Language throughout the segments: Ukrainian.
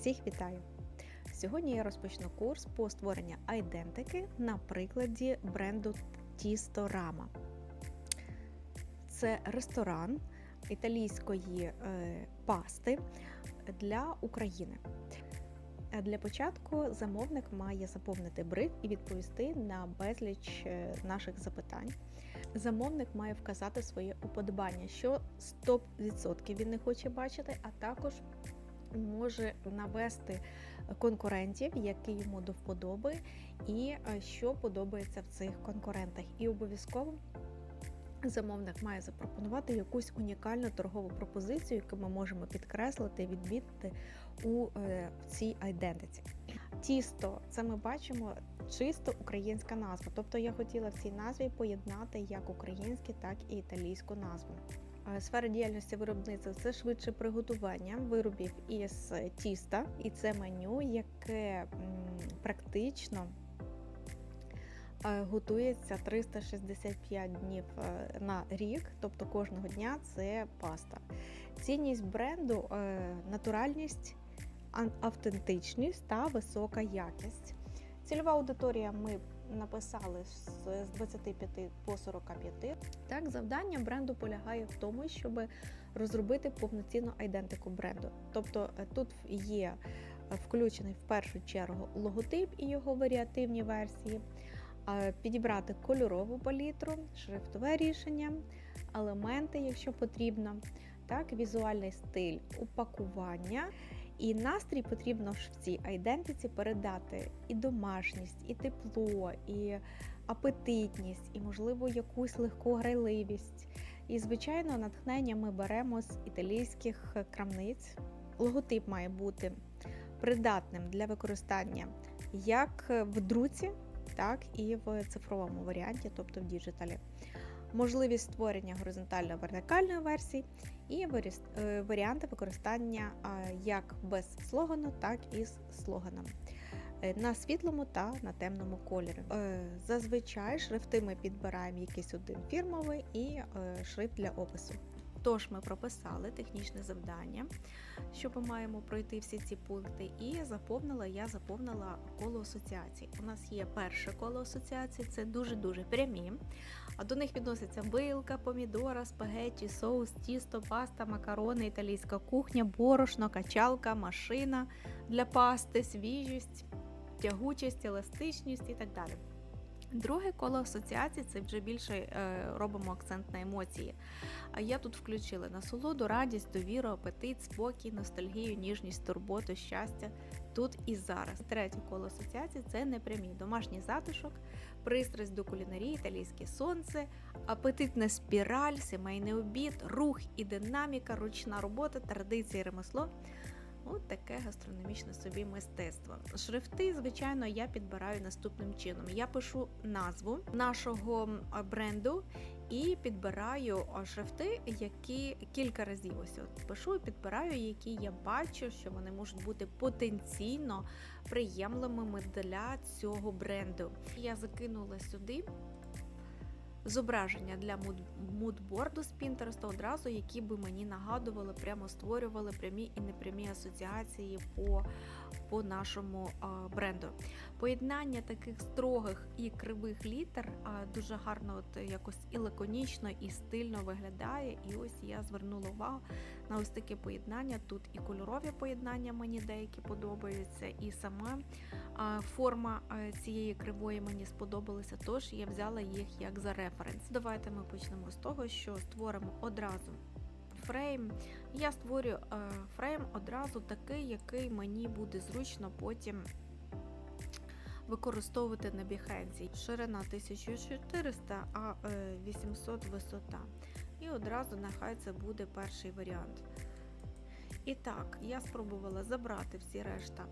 Всіх вітаю! Сьогодні я розпочну курс по створенню айдентики на прикладі бренду Тісторама. Це ресторан італійської е, пасти для України. Для початку замовник має заповнити бриф і відповісти на безліч е, наших запитань. Замовник має вказати своє уподобання, що 100% він не хоче бачити, а також може навести конкурентів, які йому до вподоби, і е, що подобається в цих конкурентах. І обов'язково замовник має запропонувати якусь унікальну торгову пропозицію, яку ми можемо підкреслити, відмітити у е, цій айдентиці. Тісто, це ми бачимо чисто українська назва. Тобто я хотіла в цій назві поєднати як українську, так і італійську назву. Сфера діяльності виробництва це швидше приготування виробів із тіста, і це меню, яке практично е, готується 365 днів е, на рік, тобто кожного дня це паста. Цінність бренду е, натуральність, автентичність та висока якість. Цільова аудиторія ми написали з з 25 по 45. Так, завдання бренду полягає в тому, щоб розробити повноцінну айдентику бренду. Тобто е, тут є е, включений в першу чергу логотип і його варіативні версії, підібрати кольорову палітру, шрифтове рішення, елементи, якщо потрібно, так, візуальний стиль, упакування. І настрій потрібно ж в цій айдентиці передати і домашність, і тепло, і апетитність, і, можливо, якусь легку грайливість. І, звичайно, натхнення ми беремо з італійських крамниць. Логотип має бути придатним для використання як в друці, так і в цифровому варіанті, тобто в діджиталі. Можливість створення горизонтально-вертикальної версії і е, варіанти використання як без слогану, так і з слоганом е, на світлому та на темному кольорі. Е, Зазвичай шрифти ми підбираємо якийсь один фірмовий і шрифт для опису. Тож ми прописали технічне завдання, що ми маємо пройти всі ці пункти, і заповнила я заповнила коло асоціацій. У нас є перше коло асоціацій, це дуже-дуже прямі. А до них відносяться вилка, помідора, спагетті, соус, тісто, паста, макарони, італійська кухня, борошно, качалка, машина для пасти, свіжість, тягучість, еластичність і так далі. Друге коло асоціацій це вже більше е, робимо акцент на емоції. А я тут включила насолоду, радість, довіру, апетит, спокій, ностальгію, ніжність, турботу, щастя тут і зараз. Третє коло асоціацій це непрямі домашній затишок, пристрасть до кулінарії, італійське сонце, апетитна спіраль, сімейний обід, рух і динаміка, ручна робота, традиції, ремесло. От таке гастрономічне собі мистецтво. Шрифти, звичайно, я підбираю наступним чином. Я пишу назву нашого бренду і підбираю шрифти, які кілька разів ось от пишу і підбираю, які я бачу, що вони можуть бути потенційно приємними для цього бренду. Я закинула сюди зображення для муд- мудборду з Pinterest одразу, які би мені нагадували, прямо створювали прямі і непрямі асоціації по, по нашому бренду. Поєднання таких строгих і кривих літер дуже гарно, от якось і лаконічно, і стильно виглядає. І ось я звернула увагу на ось таке поєднання. Тут і кольорові поєднання мені деякі подобаються, і сама форма цієї кривої мені сподобалася, тож я взяла їх як за референс. Давайте ми почнемо з того, що створимо одразу фрейм. Я створю фрейм одразу такий, який мені буде зручно потім використовувати на Behance. Ширина 1400, а е, 800 висота. І одразу нехай це буде перший варіант. І так, я спробувала забрати всі решта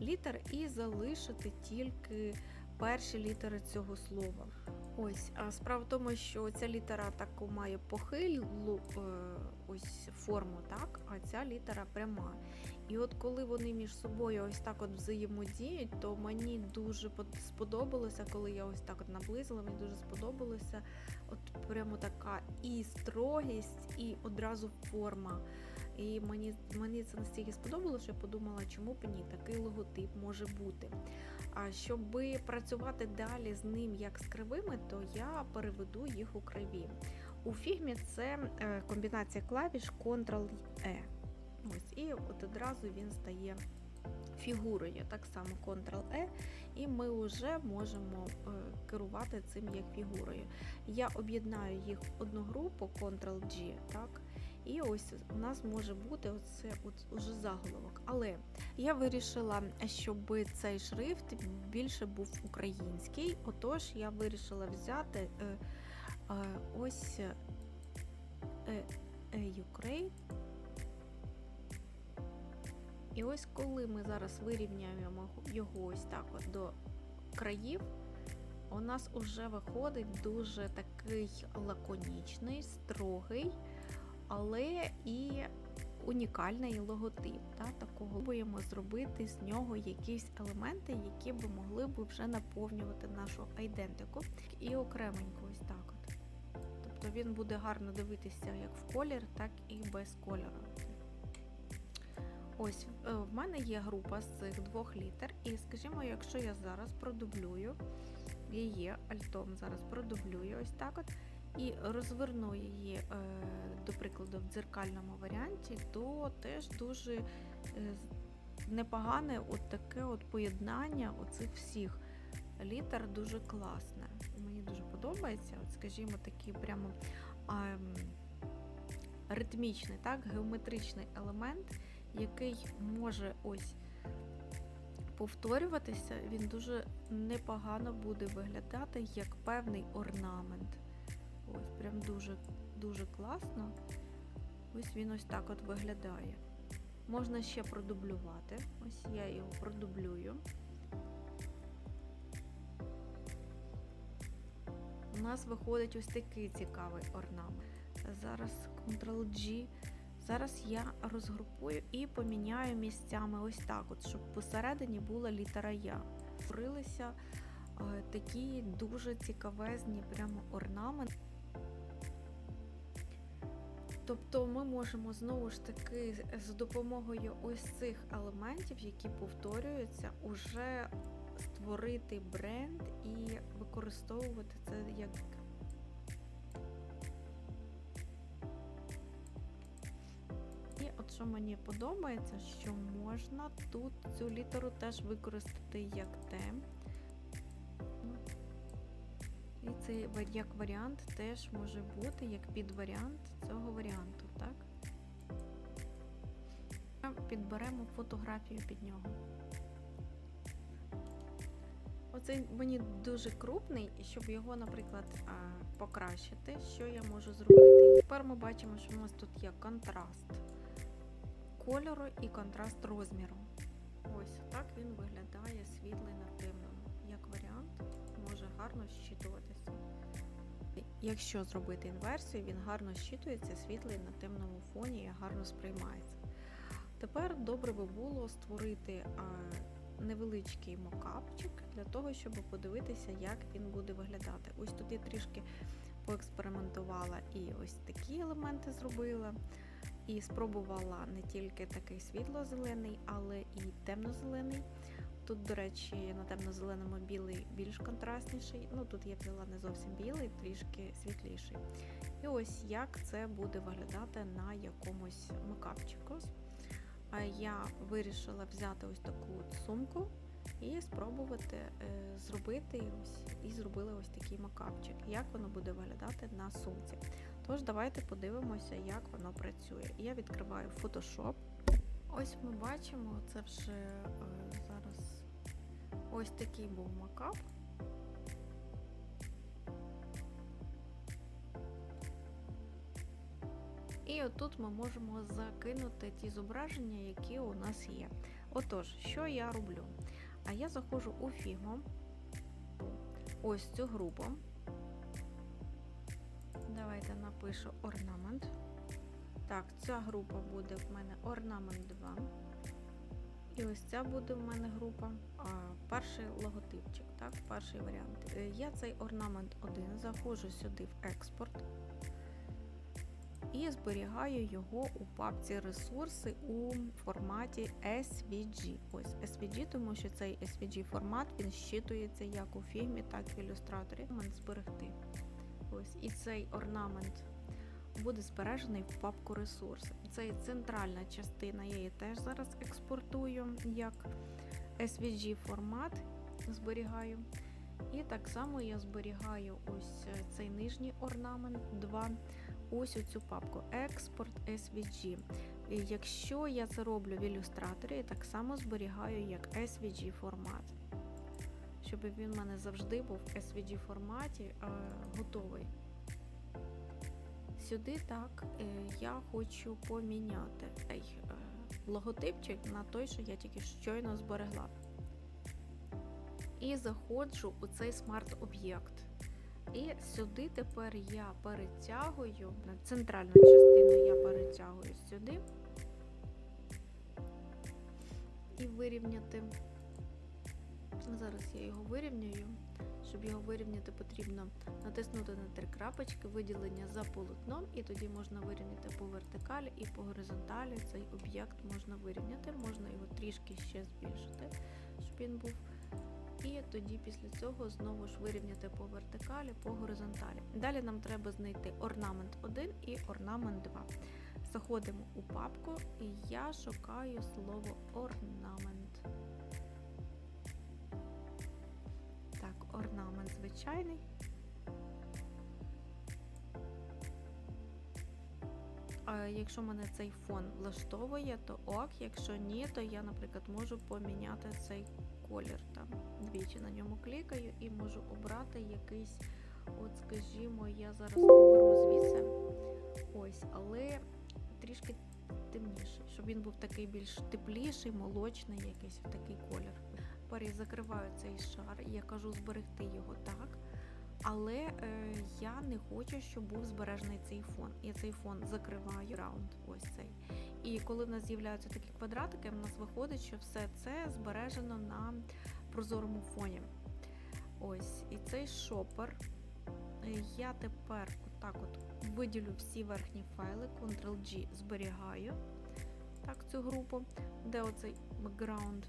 літер і залишити тільки перші літери цього слова. Ось, а справа в тому, що ця літера таку має похилу е, ось форму, так, а ця літера пряма. І от коли вони між собою ось так от взаємодіють, то мені дуже сподобалося, коли я ось так от наблизила, мені дуже сподобалося от прямо така і строгість, і одразу форма. І мені, мені це настільки сподобалося, що я подумала, чому б ні, такий логотип може бути. А щоб працювати далі з ним як з кривими, то я переведу їх у криві. У фігмі це е, комбінація клавіш Ctrl-E. Ось, і от одразу він стає фігурою, так само Ctrl-E, і ми вже можемо е, керувати цим як фігурою. Я об'єднаю їх в одну групу Ctrl-G, так, і ось у нас може бути оце от уже заголовок. Але я вирішила, щоб цей шрифт більше був український. Отож, я вирішила взяти е, е, ось е, е, Ukraine. І ось коли ми зараз вирівняємо його ось так от до країв, у нас вже виходить дуже такий лаконічний, строгий, але і унікальний логотип. Та, такого Пробуємо зробити з нього якісь елементи, які б могли б вже наповнювати нашу айдентику. І окременько ось так от. Тобто він буде гарно дивитися як в колір, так і без кольору. Ось е, в мене є група з цих двох літер, і скажімо, якщо я зараз продублюю її альтом, зараз продублюю ось так от, і розверну її, е, до прикладу, в дзеркальному варіанті, то теж дуже е, непогане от таке от поєднання оцих всіх літер дуже класне. Мені дуже подобається, от, скажімо, такий прямо а, ритмічний, так, геометричний елемент який може ось повторюватися, він дуже непогано буде виглядати як певний орнамент. Ось, прям дуже дуже класно. Ось він ось так от виглядає. Можна ще продублювати. Ось я його продублюю. У нас виходить ось такий цікавий орнамент. Зараз Ctrl-G. Зараз я розгрупую і поміняю місцями ось так, от, щоб посередині була літера Я. Створилися е, такі дуже цікавезні прямо орнаменти. Тобто ми можемо знову ж таки з допомогою ось цих елементів, які повторюються, уже створити бренд і використовувати це як І от що мені подобається, що можна тут цю літеру теж використати як Т. І цей як варіант теж може бути як підваріант цього варіанту, так? Підберемо фотографію під нього. Оцей мені дуже крупний, щоб його, наприклад, покращити, що я можу зробити. Тепер ми бачимо, що у нас тут є контраст кольору і контраст розміру. Ось так він виглядає світлий на темному. Гарно щитуватися. Якщо зробити інверсію, він гарно щитується, світлий на темному фоні і гарно сприймається. Тепер добре би було створити невеличкий мокапчик для того, щоб подивитися, як він буде виглядати. Ось тут я трішки поекспериментувала і ось такі елементи зробила. І спробувала не тільки такий світло-зелений, але і темно-зелений. Тут, до речі, на темно-зеленому білий більш контрастніший. Ну тут я взяла не зовсім білий, трішки світліший. І ось як це буде виглядати на якомусь мекапчику. А я вирішила взяти ось таку сумку і спробувати е, зробити ось, і зробила ось такий макапчик, як воно буде виглядати на сумці. Тож, давайте подивимося, як воно працює. Я відкриваю Photoshop. Ось ми бачимо, це вже е, ось такий був макап. І отут ми можемо закинути ті зображення, які у нас є. Отож, що я роблю? А я заходжу у Figma, ось цю групу. Давайте напишу орнамент. Так, ця група буде в мене орнамент 2. І ось ця буде в мене група. Перший логотипчик, так, перший варіант. Е, я цей орнамент 1 заходжу сюди в експорт. і зберігаю його у папці ресурси у форматі SVG. Ось SVG, тому що цей SVG формат він щитується як у фігмі, так і в ілюстраторі. Момент зберегти. Ось і цей орнамент буде збережений в папку ресурси. Це центральна частина, я її теж зараз експортую як SVG формат, зберігаю. І так само я зберігаю ось е, цей нижній орнамент 2, ось у цю папку Експорт SVG. І якщо я це роблю в ілюстраторі, я так само зберігаю як SVG формат. Щоб він в мене завжди був в SVG форматі е, готовий. Сюди так е, я хочу поміняти цей е, логотипчик на той, що я тільки щойно зберегла. І заходжу у цей смарт-об'єкт. І сюди тепер я перетягую, на центральну частину я перетягую сюди і вирівняти. Зараз я його вирівнюю. Щоб його вирівняти, потрібно натиснути на три крапочки, виділення за полотном, і тоді можна вирівняти по вертикалі і по горизонталі. Цей об'єкт можна вирівняти, можна його трішки ще збільшити, щоб він був. І тоді після цього знову ж вирівняти по вертикалі, по горизонталі. Далі нам треба знайти орнамент 1 і орнамент 2. Заходимо у папку і я шукаю слово орнамент. Орнамент звичайний. А якщо мене цей фон влаштовує, то ок. Якщо ні, то я, наприклад, можу поміняти цей колір. Там двічі на ньому клікаю і можу обрати якийсь, от, скажімо, я зараз оберу звідси. Ось, але трішки темніший, щоб він був такий більш тепліший, молочний, якийсь такий колір. Тепер я закриваю цей шар, і я кажу зберегти його так. Але е, я не хочу, щоб був збережений цей фон. Я цей фон закриваю раунд, ось цей. І коли в нас з'являються такі квадратики, в нас виходить, що все це збережено на прозорому фоні. Ось, і цей шопер. Я тепер отак от виділю всі верхні файли, Ctrl-G зберігаю так, цю групу, де оцей бекграунд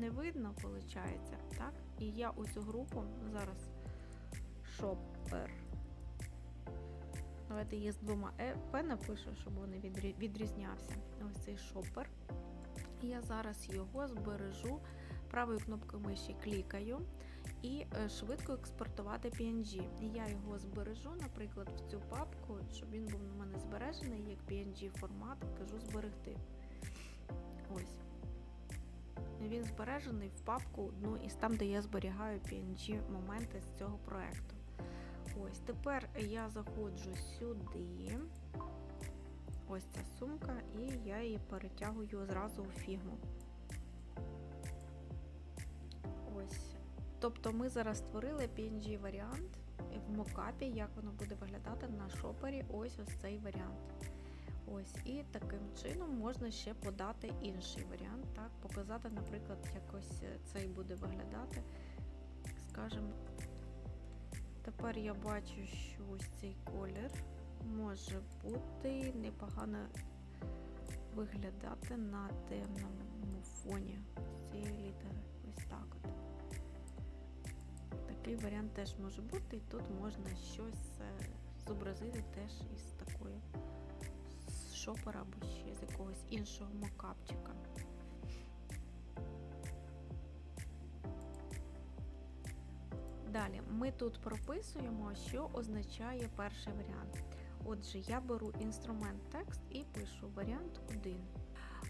не видно, виходить, так? І я у цю групу зараз шопер. Давайте є з двома е, П напишу, щоб вони відрізнявся. Ось цей шопер. Я зараз його збережу правою кнопкою миші клікаю і е, швидко експортувати PNG. Я його збережу, наприклад, в цю папку, щоб він був у мене збережений як PNG формат, кажу зберегти. І Він збережений в папку одну із там, де я зберігаю PNG моменти з цього проекту. Ось тепер я заходжу сюди. Ось ця сумка, і я її перетягую зразу у фігму. Ось. Тобто ми зараз створили PNG варіант в мокапі, як воно буде виглядати на шопері. Ось ось цей варіант. Ось, і таким чином можна ще подати інший варіант. Так, показати, наприклад, якось е, цей буде виглядати. Скажімо, тепер я бачу, що ось цей колір може бути непогано виглядати на темному фоні цієї літери. Ось так от. Такий варіант теж може бути, і тут можна щось е, зобразити теж із такої з шопера або ще з якогось іншого мокапчика. Далі ми тут прописуємо, що означає перший варіант. Отже, я беру інструмент текст і пишу варіант 1.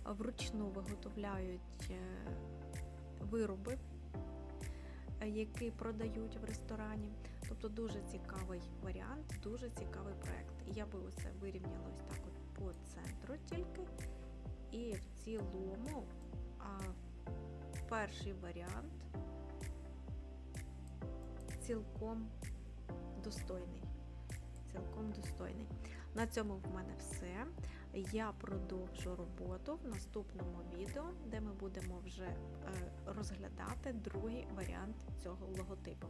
Вручну виготовляють е, вироби, е, які продають в ресторані. Тобто дуже цікавий варіант, дуже цікавий проект. Я би усе вирівняла ось так от по центру тільки. І в цілому а, перший варіант цілком достойний. Цілком достойний. На цьому в мене все. Я продовжу роботу в наступному відео, де ми будемо вже е, розглядати другий варіант цього логотипу.